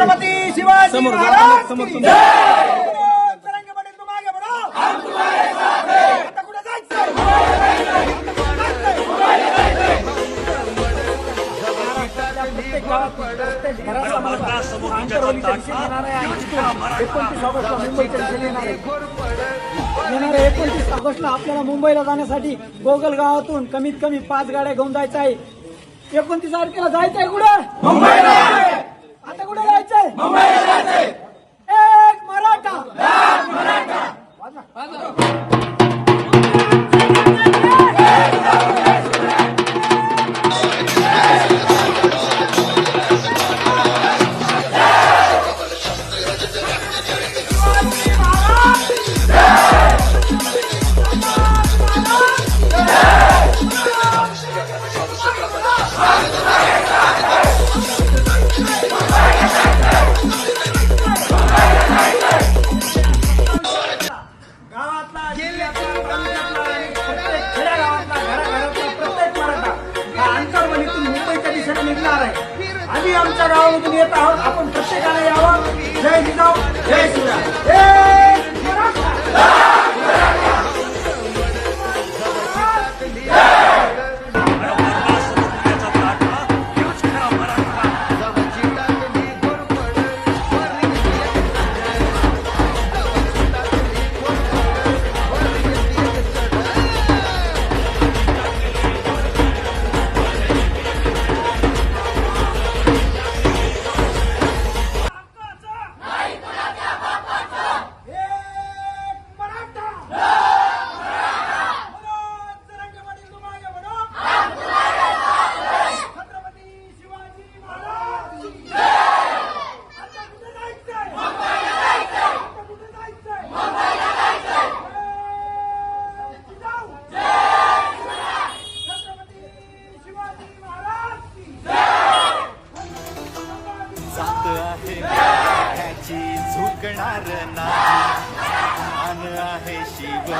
छत्रपती शिवाजी महाराज की. जय. तिरंगे पाटील बढ़ो. आता कुठे आहे एकोणतीस ऑगस्टला आहे येणाऱ्या एकोणतीस आपल्याला मुंबईला जाण्यासाठी गोगल गावातून कमीत कमी पाच गाड्या घेऊन जायचं आहे एकोणतीस तारखेला जायचंय कुठं मुंबईला आता कुठे 猛拍！猛拍！आहे आम्ही आमच्या गावामधून येत आहोत आपण प्रत्येकाने यावं मागणार नाही मान आहे शिव.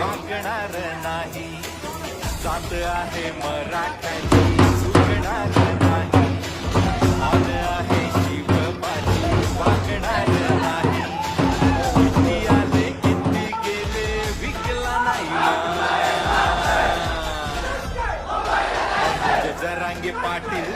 मागणार नाही. जात आहे मराठ्याची. सुटणार नाही. मान आहे शिवबाची मागणार नाही. किती आले किती गेले विकला नाही. जरांगे पाटील